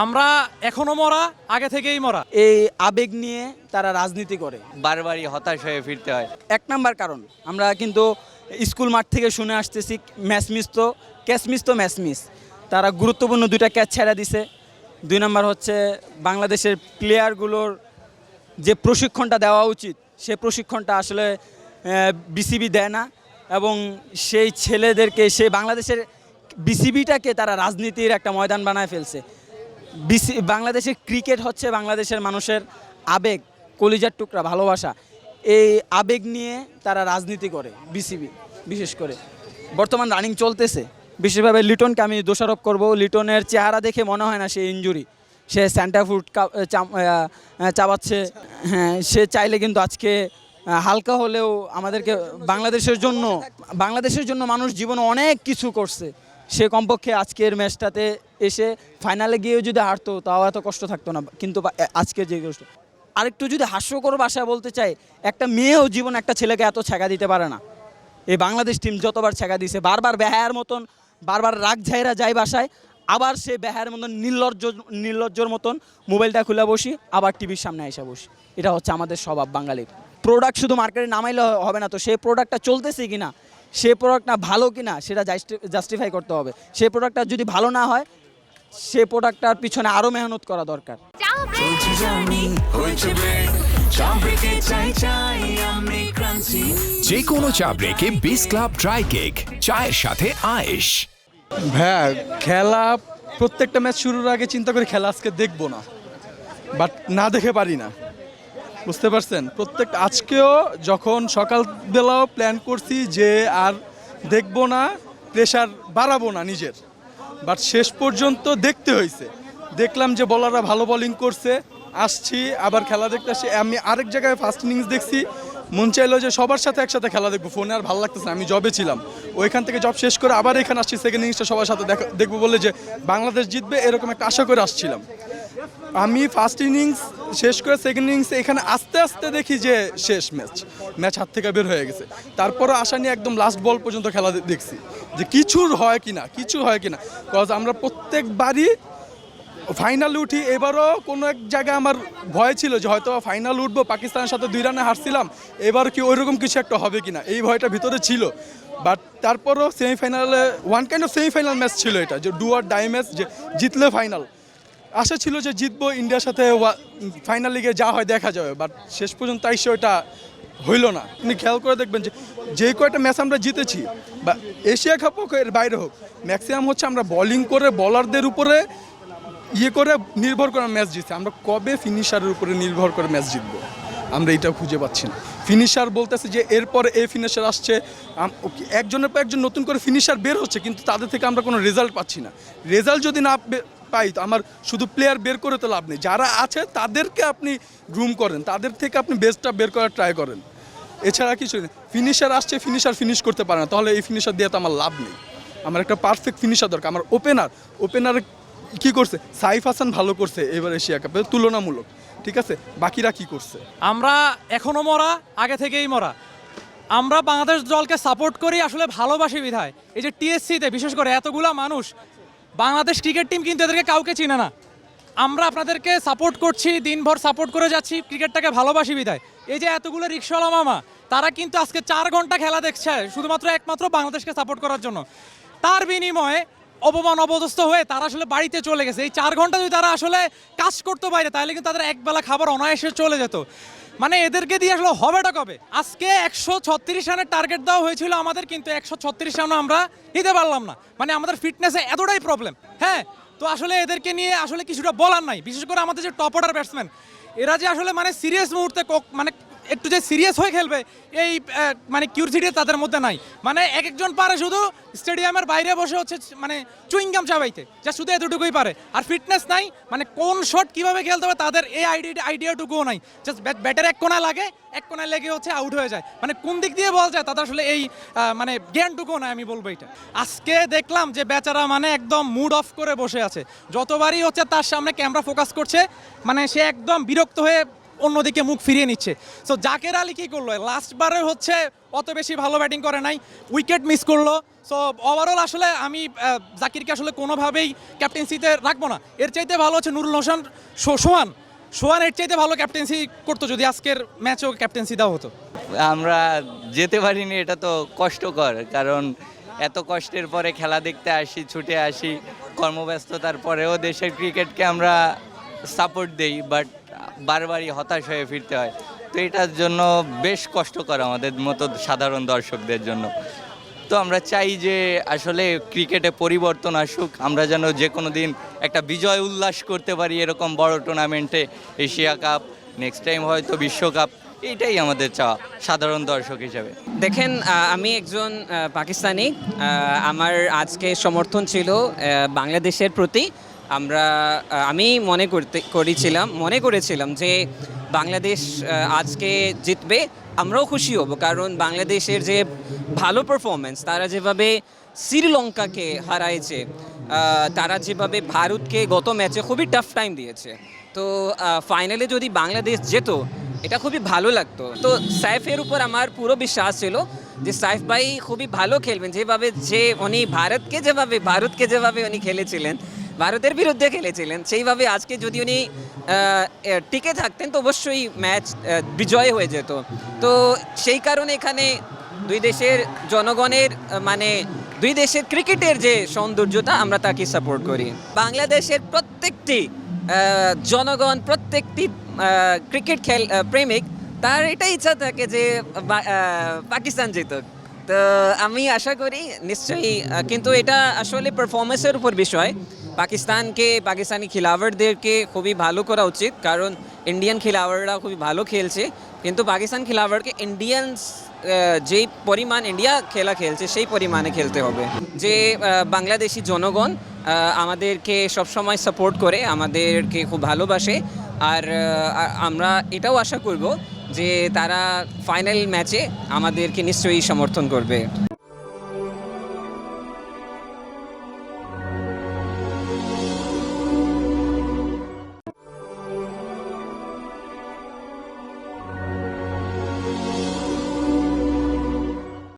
আমরা এখনও মরা আগে থেকেই মরা। এই আবেগ নিয়ে তারা রাজনীতি করে। বারবারই হতাশ হয়ে ফিরতে হয়। এক নাম্বার কারণ আমরা কিন্তু স্কুল মাঠ থেকে শুনে আসতেছি ম্যাচ মিস তো ক্যাচ মিস তো ম্যাচ মিস তারা গুরুত্বপূর্ণ দুইটা ক্যাচ ছেড়ে দিছে। দুই নাম্বার হচ্ছে বাংলাদেশের প্লেয়ারগুলোর যে প্রশিক্ষণটা দেওয়া উচিত সে প্রশিক্ষণটা আসলে বিসিবি দেয় না। এবং সেই ছেলেদেরকে সেই বাংলাদেশের বিসিবিটাকে তারা রাজনীতির একটা ময়দান বানায় ফেলছে। বিসি বাংলাদেশের ক্রিকেট হচ্ছে বাংলাদেশের মানুষের আবেগ, কলিজার টুকরা, ভালোবাসা। এই আবেগ নিয়ে তারা রাজনীতি করে, বিসিবি, বিশেষ করে। বর্তমান রানিং চলতেছে। বিশেষভাবে লিটনকে আমি দোষারোপ করব। লিটনের চেহারা দেখে মনে হয় না সে ইঞ্জুরি সে স্যান্টা ফুড চাবাচ্ছে। হ্যাঁ সে চাইলে কিন্তু আজকে হালকা হলেও আমাদেরকে বাংলাদেশের জন্য বাংলাদেশের জন্য মানুষ জীবনে অনেক কিছু করছে। সে কমপক্ষে আজকের ম্যাচটাতে এসে ফাইনালে গিয়েও যদি হারতো, তাও এত কষ্ট থাকতো না। কিন্তু আজকের যে কষ্ট আরেকটু যদি হাস্যকর ভাষায় বলতে চাই, একটা মেয়েও জীবন একটা ছেলেকে এত ছেঁকা দিতে পারে না। এই বাংলাদেশ টিম যতবার ছেঁকা দিছে, বারবার বেহায়ার মতন, বারবার রাগ ঝাইরা যায় বাসায়, আবার সে বেহায়ার মতন, নির্লজ্জ, নির্লজ্জর মতন মোবাইলটা খুলে বসি, আবার টিভির সামনে এসে বসি। এটা হচ্ছে আমাদের স্বভাব বাঙালির। প্রোডাক্ট শুধু মার্কেটে নামাইলে হবে না তো সেই প্রোডাক্টটা চলতেছে কি না সে প্রোডাক্টটা ভালো কি না সেটা জাস্টিফাই করতে হবে। সেই প্রোডাক্টটা যদি ভালো না হয় সে প্রোডাক্টটার পিছনে আরও মেহনত করা দরকার। যে কোনো চা ব্রেকে বিস ক্লাব ড্রাই কেক চায়ের সাথে আয়েশ। হ্যাঁ খেলা প্রত্যেকটা ম্যাচ শুরুর আগে চিন্তা করে খেলা আজকে দেখব না। বাট না দেখে পারি না। বুঝতে পারছেন? প্রত্যেক আজকেও যখন সকালবেলাও প্ল্যান করছি যে আর দেখব না প্রেশার বাড়াবো না নিজের। বাট শেষ পর্যন্ত দেখতে হয়েছে। দেখলাম যে বলাররা ভালো বোলিং করছে। আসছি, আবার খেলা দেখতে আসছি আমি আরেক জায়গায় ফার্স্ট ইনিংস দেখছি। মন চাইলো যে সবার সাথে একসাথে খেলা দেখব। ফোনে আর ভালো লাগতেছে আমি জবে ছিলাম। ওইখান থেকে জব শেষ করে আবার এখানে আসছি সেকেন্ড ইনিংসটা সবার সাথে দেখা- দেখব বলে যে বাংলাদেশ জিতবে, এরকম একটা আশা করে আসছিলাম। আমি ফার্স্ট ইনিংস শেষ করে সেকেন্ড ইনিংস এখানে আস্তে আস্তে দেখি যে শেষ ম্যাচ ম্যাচ হাত থেকে বের হয়ে গেছে। তারপরও আশা নিয়ে একদম লাস্ট বল পর্যন্ত খেলা দেখছি যে কিছুর হয় কিনা, কিছু হয় কিনা। কজ আমরা প্রত্যেকবারই ফাইনাল উঠি, এবারও কোনো এক জায়গায় আমার ভয় ছিল যে হয়তো ফাইনাল উঠবো, পাকিস্তানের সাথে দুই রানে হারছিলাম, এবার কি ওইরকম কিছু একটা হবে কিনা। এই ভয়টা ভিতরে ছিল। বাট তারপরও সেমিফাইনালে one kind of semifinal match ছিল এটা, যে ডু আর ডাই ম্যাচ যে জিতলে ফাইনাল আশা ছিল যে জিতবো ইন্ডিয়ার সাথে ফাইনাল লিগে যা হয় দেখা যাবে বাট শেষ পর্যন্ত এসে ওটা হইল না। আপনি খেয়াল করে দেখবেন যে যে কয়টা ম্যাচ আমরা জিতেছি, বা এশিয়া কাপ হোক এর বাইরে হোক ম্যাক্সিমাম হচ্ছে আমরা বোলিং করে বলারদের উপরে ইয়ে করে নির্ভর করে ম্যাচ জিতছে। আমরা কবে ফিনিশারের উপরে নির্ভর করে ম্যাচ জিতবো? আমরা এটা খুঁজে পাচ্ছি না। ফিনিশার বলতেছে যে, এরপরে এ ফিনিশার আসছে একজনের পর একজন নতুন করে ফিনিশার বের হচ্ছে, কিন্তু তাদের থেকে আমরা কোনো রেজাল্ট পাচ্ছি না। রেজাল্ট যদি না পাই, তো আমার শুধু প্লেয়ার বের করে তো লাভ নেই। যারা আছে, তাদেরকে আপনি গ্রুম করেন। তাদের থেকে আপনি বেস্টটা বের করার ট্রাই করেন। এছাড়া কিছু নেই ফিনিশার আসছে ফিনিশার ফিনিশ করতে পারে না। তাহলে এই ফিনিশার দিয়ে তো আমার লাভ নেই। আমার একটা পারফেক্ট ফিনিশার দরকার। আমার ওপেনার ওপেনার কি করছে? সাইফ হাসান ভালো করছে এবার এশিয়া কাপে, তুলনামূলক। ঠিক আছে? বাকিরা কি করছে? আমরা এখনও মরা, আগে থেকেই মরা। আমরা বাংলাদেশ দলকে সাপোর্ট করি, আসলে ভালোবাসি বিধায়। এই যে টিএসসিতে বিশেষ করে এতগুলা মানুষ বাংলাদেশ ক্রিকেট টিম কিন্তু এদেরকে কাউকে চিনে না। আমরা আপনাদেরকে সাপোর্ট করছি, দিনভর সাপোর্ট করে যাচ্ছি, ক্রিকেটটাকে ভালোবাসি বিদায় এই যে এতগুলো রিক্সাওয়ালা মামা, তারা কিন্তু আজকে চার ঘণ্টা খেলা দেখছে, শুধুমাত্র একমাত্র বাংলাদেশকে সাপোর্ট করার জন্য। তার বিনিময়ে অপমান অপদস্থ হয়ে তারা আসলে বাড়িতে চলে গেছে। এই চার ঘণ্টা যদি তারা আসলে কাজ করতে বাইরে, তাহলে কিন্তু তাদের একবেলা খাবার অনায়াসে চলে যেত। মানে এদেরকে দিয়ে আসলে হবেটা কবে? আজকে একশো ছত্রিশ রানের টার্গেট দেওয়া হয়েছিল আমাদের, কিন্তু একশো ছত্রিশ রানও আমরা নিতে পারলাম না। মানে আমাদের ফিটনেসে এতটাই প্রবলেম হ্যাঁ তো আসলে এদেরকে নিয়ে আসলে কিছুটা বলার নাই। বিশেষ করে আমাদের যে টপ অর্ডার ব্যাটসম্যান এরা যে আসলে মানে সিরিয়াস মুহূর্তে মানে একটু যে সিরিয়াস হয়ে খেলবে, এই মানে কিউরিসিটি তাদের মধ্যে নাই। মানে এক একজন পারে শুধু স্টেডিয়ামের বাইরে বসে হচ্ছে মানে চুইংগাম চাবাইতে, যা শুধু এতটুকুই পারে। আর ফিটনেস নাই মানে কোন শট কীভাবে খেলতে হবে তাদের এই আইডিয়া আইডিয়াটুকুও নাই। জাস্ট ব্যাটের এক কোনা লাগে, এক কোনায় লেগে হচ্ছে আউট হয়ে যায়। মানে কোন দিক দিয়ে বলা যায় তাদের আসলে এই মানে জ্ঞানটুকুও নাই, আমি বলব এটা আজকে দেখলাম যে বেচারা মানে একদম মুড অফ করে বসে আছে। যতবারই হচ্ছে তার সামনে ক্যামেরা ফোকাস করছে মানে সে একদম বিরক্ত হয়ে অন্যদিকে মুখ ফিরিয়ে নিচ্ছে। সো জাকের আলী কী করল? লাস্টবারে হচ্ছে অত বেশি ভালো ব্যাটিং করে নাই, উইকেট মিস করল। সো ওভারঅল আসলে আমি জাকিরকে আসলে কোনোভাবেই ক্যাপ্টেন্সিতে রাখব না। এর চাইতে ভালো হচ্ছে নুরুল হোসেন সোহান। সোহান এর চাইতে ভালো ক্যাপ্টেন্সি করতো যদি আজকের ম্যাচেও ক্যাপ্টেন্সি দেওয়া হতো। আমরা যেতে পারিনি, এটা তো কষ্টকর। কারণ এত কষ্টের পরে খেলা দেখতে আসি, ছুটে আসি, কর্মব্যস্ততার পরেও দেশের ক্রিকেটকে আমরা সাপোর্ট দেই বাট বারবারই হতাশ হয়ে ফিরতে হয়। তো এটার জন্য বেশ কষ্টকর আমাদের মতো সাধারণ দর্শকদের জন্য। তো আমরা চাই যে আসলে ক্রিকেটে পরিবর্তন আসুক, আমরা যেন যে কোনো দিন একটা বিজয় উল্লাস করতে পারি এরকম বড় টুর্নামেন্টে এশিয়া কাপ নেক্সট টাইম হয়তো বিশ্বকাপ এইটাই আমাদের চাওয়া সাধারণ দর্শক হিসেবে। দেখেন আমি একজন পাকিস্তানি। আমার আজকে সমর্থন ছিল বাংলাদেশের প্রতি। আমরা আমি মনে করতে, করেছিলাম, মনে করেছিলাম যে বাংলাদেশ আজকে জিতবে, আমরাও খুশি হব। কারণ বাংলাদেশের যে ভালো পারফরমেন্স তারা যেভাবে শ্রীলঙ্কাকে হারাইছে তারা যেভাবে ভারতকে গত ম্যাচে খুবই টাফ টাইম দিয়েছে। তো ফাইনালে যদি বাংলাদেশ যেত, এটা খুবই ভালো লাগতো। তো সাইফের উপর আমার পুরো বিশ্বাস ছিল যে সাইফ ভাই খুবই ভালো খেলবেন। যেভাবে যে উনি ভারতকে যেভাবে ভারতকে যেভাবে উনি খেলেছিলেন ভারতের বিরুদ্ধে খেলেছিলেন। সেইভাবে আজকে যদি উনি টিকে থাকতেন, তো অবশ্যই ম্যাচ বিজয় হয়ে যেত। তো সেই কারণে এখানে দুই দেশের জনগণের মানে দুই দেশের ক্রিকেটের যে সৌন্দর্যতা আমরা তাকে সাপোর্ট করি। বাংলাদেশের প্রত্যেকটি জনগণ, প্রত্যেকটি ক্রিকেট খেল প্রেমিক, তার এটা ইচ্ছা থাকে যে পাকিস্তান জিতুক। তো আমি আশা করি, নিশ্চয়ই কিন্তু এটা আসলে পারফরমেন্সের উপর বিষয়। পাকিস্তানকে, পাকিস্তানি খেলোয়াড়দেরকে খুবই ভালো করা উচিত, কারণ ইন্ডিয়ান খেলোয়াড়রা খুবই ভালো খেলছে। কিন্তু পাকিস্তান খেলোয়াড়কে ইন্ডিয়ানস যেই পরিমাণ ইন্ডিয়া খেলা খেলছে, সেই পরিমাণে খেলতে হবে। যে বাংলাদেশি জনগণ আমাদেরকে সবসময় সাপোর্ট করে, আমাদেরকে খুব ভালোবাসে। আর আমরা এটাও আশা করব যে তারা ফাইনাল ম্যাচে আমাদেরকে নিশ্চয়ই সমর্থন করবে।